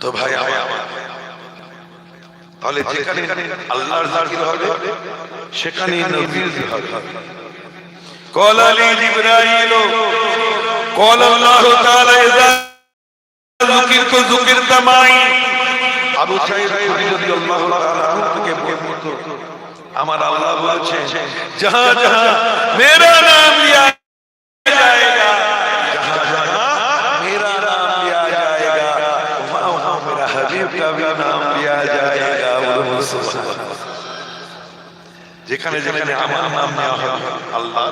তো ভাই তাহলে যেখানে আল্লাহর জাকির হবে সেখানে নবীর হবে। قال لي جبرائيل قال الله تعالى اذا ذكرت ذكرت معي আবু সাইদ রাদিয়াল্লাহু তাআলা থেকে বর্ণিত আমার আল্লাহ বলছে যাহা যাহা মেরে যেখানে যেখানে আমার নাম নেওয়া হবে, আল্লাহ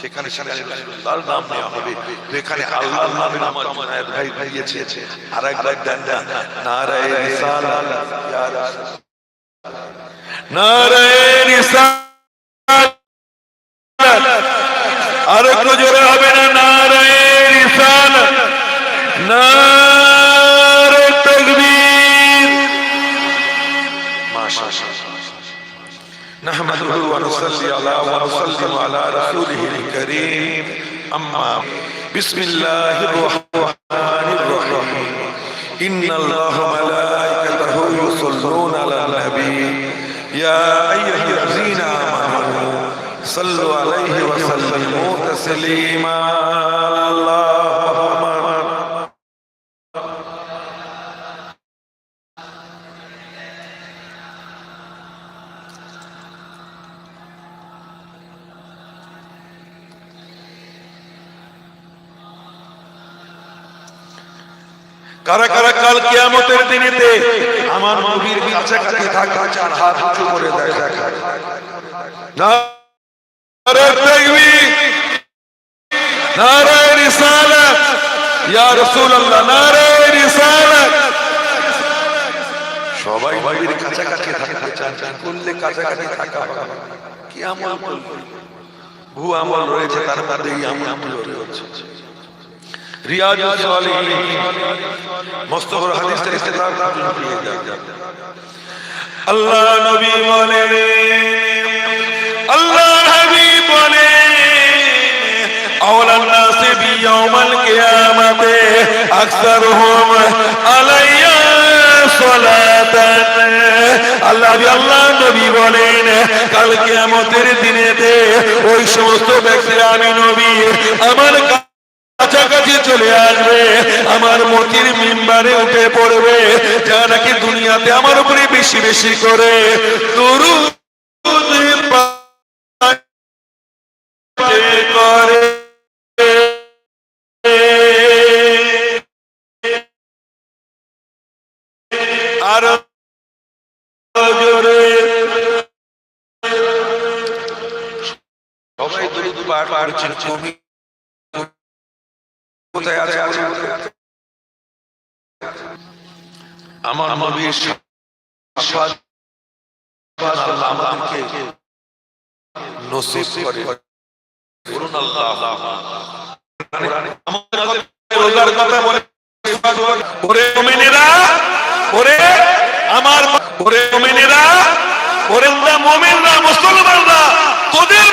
সেখানে সেখানে নাম নেওয়া হবে। তো এখানে নামের আমার জুনায়েদ ভাই দিয়েছে আর একবার দেন না। নারায়ে রিসালাত। ইয়া রাসূল নারায়ে আর একটু জোরে হবে না। নারায়ে রিসালাত। নারে তাকবীর মাশাআল্লাহ نحمده ونصلي على ونسلم على رسوله الكريم أما بسم الله الرحمن الرحيم إن الله ملائكته يصلون على النبي يا أيها الذين آمنوا صلوا عليه وسلموا تسليما কারা কারা কাল কিয়ামতের দিনেতে আমার নবীর কাছাকাছি থাকা চার হাত উঁচু করে দেয় দেখা নারে তাকবীর নারে রিসালাত রাসূলুল্লাহ নারে রিসালাত। সবাই আমল করবে ভু আমল রয়েছে, তার মধ্যে আমল রয়েছে। রিয়াজ মোস্তফর হাদিসের আল্লাহ নবী বলে আল্লাহ নবী বলে আওলান নাসে বিয়াউমাল কিয়ামাতে আকসারহুম আলাইয়া আল্লাহ আল্লাহ নবী বলেন, কাল কিয়ামতের দিনেতে ওই সমস্ত ব্যক্তিরা, আমি নবী, আমার কাছাকাছি চলে আসবে, আমার মতির মিম্বারে উঠে পড়বে, যা নাকি দুনিয়াতে আমার উপরে বেশি বেশি করে। তরু করে। আর সবাই দরুদ পাঠ করছেন। তুমি কোথায় আছে? আমার নবীর আল্লাহ আমাদেরকে নসিব করে। করুন আল্লাহ। আমাদের রোজার কথা বলে ওরে মুমিনেরা ওরে আমার ওরে মুমিনেরা ওরে মুমিনরা মুসলমানরা তোদের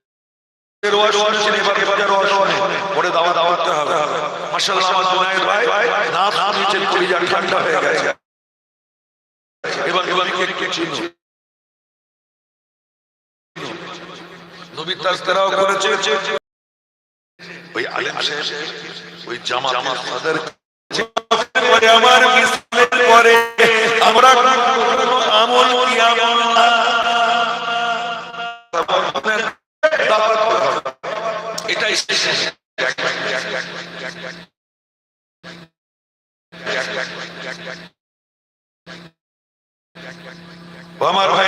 পরে দাওয়া দাওয়া করতে হবে। মাশাআল্লাহ আমার জুনায়েদ ভাই নাচ নিচের কলিজা ঠান্ডা হয়ে গেছে। এবার এবার কে কে চিনো। নবী তাজকিরাও করেছে। ওই আলেম সাহেব ওই জামা জামা সাদর ও আমার ভাই